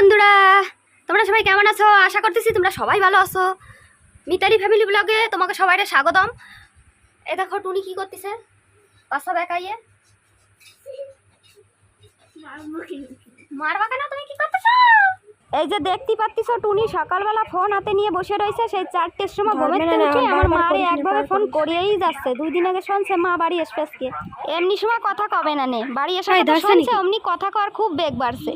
বন্ধুরা তোমরা সবাই কেমন আছো? আশা করতেছি তোমরা সবাই ভালো আছো। মিতালি ফ্যামিলি ব্লগে তোমাকে সবাইকে স্বাগতম। এই দেখো টুনি কি করতেছে? পাশা দেখাইয়ে। মারবা কেন তুমি? কি করতেছো? এই যে দেখতে পাচ্ছিস টুনি সকালবেলা ফোন হাতে নিয়ে বসে রয়েছে। সেই চারটের সময় ঘুমের থেকে উঠে আমার মারে একভাবে ফোন করিয়েই যাচ্ছে। দুই দিন আগে শুনছে মা বাড়ি এসপেসকে এমনি সময় কথা কবে না নে? বাড়ি এসে শুনছে অমনি কথা কর খুব বেগ বাড়ছে।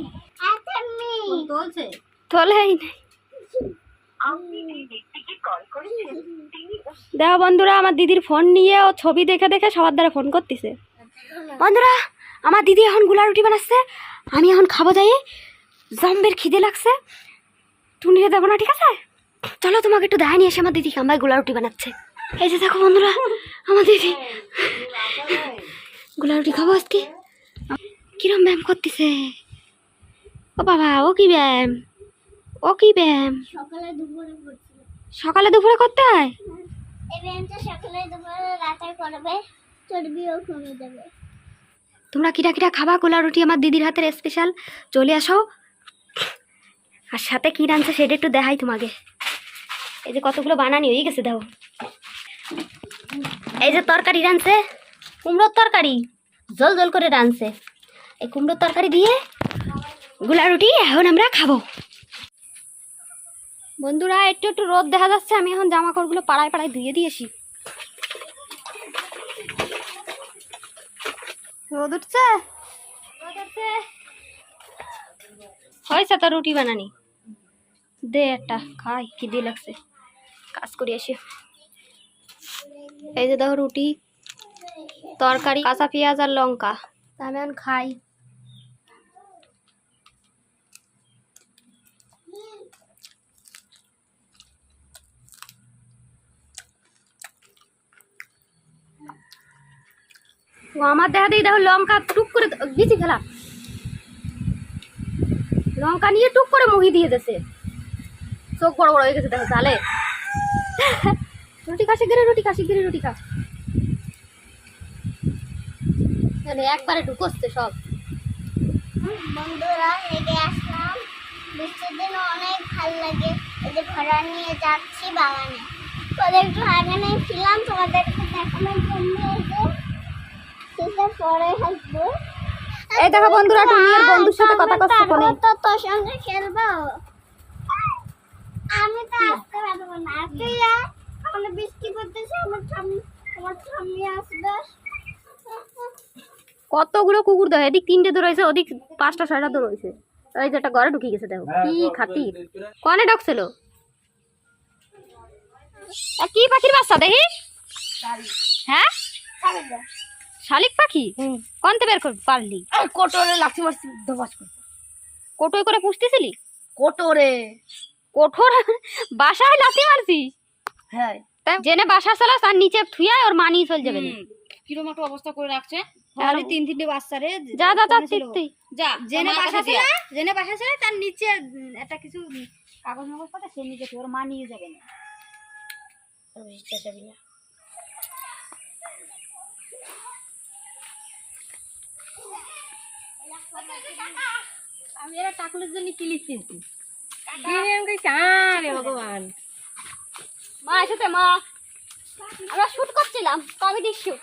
দেখো বন্ধুরা আমার দিদির ফোন নিয়ে ও ছবি দেখে দেখে সবার দ্বারা ফোন করতেছে। বন্ধুরা আমার দিদি এখনগুলা রুটি বানাচ্ছে। আমি এখন খাব যাই। জম্বের খিদে লাগছে। টুনিরে দেবো না ঠিক আছে? চলো তোমাকে একটু দেখা নিয়ে এসে আমার দিদি কাম্বাই গুলা রুটি বানাচ্ছে। এই যে দেখো বন্ধুরা আমার দিদি। গুলা রুটি খাব আজকে। কিরম ব্যায়াম করতেছে। ও বাবা ও কি ব্যায়াম? ও কি ব্যায়াম? সকালে দুপুরে করছিল। সকালে দুপুরে করতে হয়? এই ব্যায়ামটা সকালে দুপুরে রাতে করবে চর্বিও কমে যাবে। তোমরা কিটা কিটা খাবা? কোলা রুটি আমার দিদির হাতের স্পেশাল চলে আসো। আর সাথে কি রাঁধছে সেটা একটু দেখাই তোমাকে। এই যে কতগুলো বানানি হয়ে গেছে দেখো এই যে তরকারি রাঁধছে কুমড়োর তরকারি। জল জল করে রাঁধছে এই কুমড়োর তরকারি দিয়ে গোলা রুটি এখন আমরা খাব। বন্ধুরা, একটু একটু রোদ দেখা যাচ্ছে, আমি এখন জামা কাপড়গুলো পাড়ায় পাড়ায় ধুয়ে দিয়েছি রোদ উঠছে? হয়েছে তো রুটি বানানি। দে একটা, খাই, কি দিয়ে লাগছে। কাজ করি, আসি। এই যে দেখো রুটি, তরকারি, কাঁচা পেঁয়াজ আর লঙ্কা। আমি এখন খাই। আমার দেখা দিয়ে দেখো লঙ্কা টুক করে দিছি খেলা। লঙ্কা নিয়ে টুক করে মুহি দিয়ে দিয়েছে। চোখ বড় বড় হয়ে গেছে দেখো তাহলে রুটি খাসি গিরে রুটি খাসি গিরে রুটি মানে একবারে ঢুকোচ্ছে সব। বন্ধুরা হেগে আসলাম। বৃষ্টির দিন অনেক ভালো লাগে। এই যে ঘোড়া নিয়ে যাচ্ছি বাগানে। তোদের একটু আগে নিয়ে ছিলাম, তোমাদেরকে দেখানোর জন্য শেষে পরে আসব এই দেখো বন্ধুরা আর বন্ধুর সাথে কথা তারপর ফোনে তো তোর সঙ্গে খেলব। আমি তো আসতে পারব না। তুই আয়। আমরা বৃষ্টি আমার ঠাম্মি আমার ঠাম্মি আসবে। কতগুলো কুকুর দেখো এদিক তিনটে দূর রয়েছে ওদিক পাঁচটা ছয়টা দূর রয়েছে। এই যে একটা ঘরে ঢুকে গেছে দেখো। কি খাতির। কনে ডাকছিল এ, কি পাখির বাচ্চা দেখিস হ্যাঁ? শালিক পাখি? কনতে বের কর পারলি। কোটরে লাঠি মারছি দবাস করে। কোটোই করে পুষতেছিলি? কোটরে। কোঠোর? বাসায় লাথি মারছিস হ্যাঁ। জেনে বাসা চালাস তার নিচে থুয়ায় ওর মানি চলে যাবে। কিরম একটা অবস্থা করে রাখছে? আর তিন তিনটে বাচ্চা রে যা যা যা তুই যা জেনে বাসা দিয়া। জেনে বাসা ছিল তার নিচে একটা কিছু কাগজ মাগজ পাতা সে নিচে থুয়ে ওর মা নিয়ে যাবে না বুঝতে যাবি না আমি এরা টাকুলের জন্য কিলিস কিনছি। ভগবান। মা এসেছে মা। আমরা শুট করছিলাম কমেডি শুট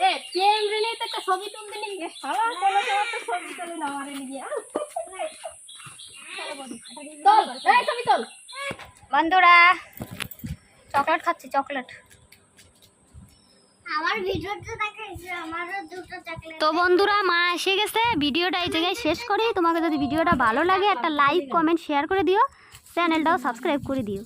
এ প্রেম রিলে তো একটা ছবি তুলতে নিয়ে গেছে সারা কোনো সময় তো ছবি তুলে না আমার বন্ধুরা চকলেট খাচ্ছি চকলেট। তো বন্ধুরা, মা এসে গেছে। ভিডিওটা এই জায়গায় শেষ করি। তোমাকে যদি ভিডিওটা ভালো লাগে, একটা লাইক কমেন্ট শেয়ার করে দিও। চ্যানেলটাও সাবস্ক্রাইব করে দিও।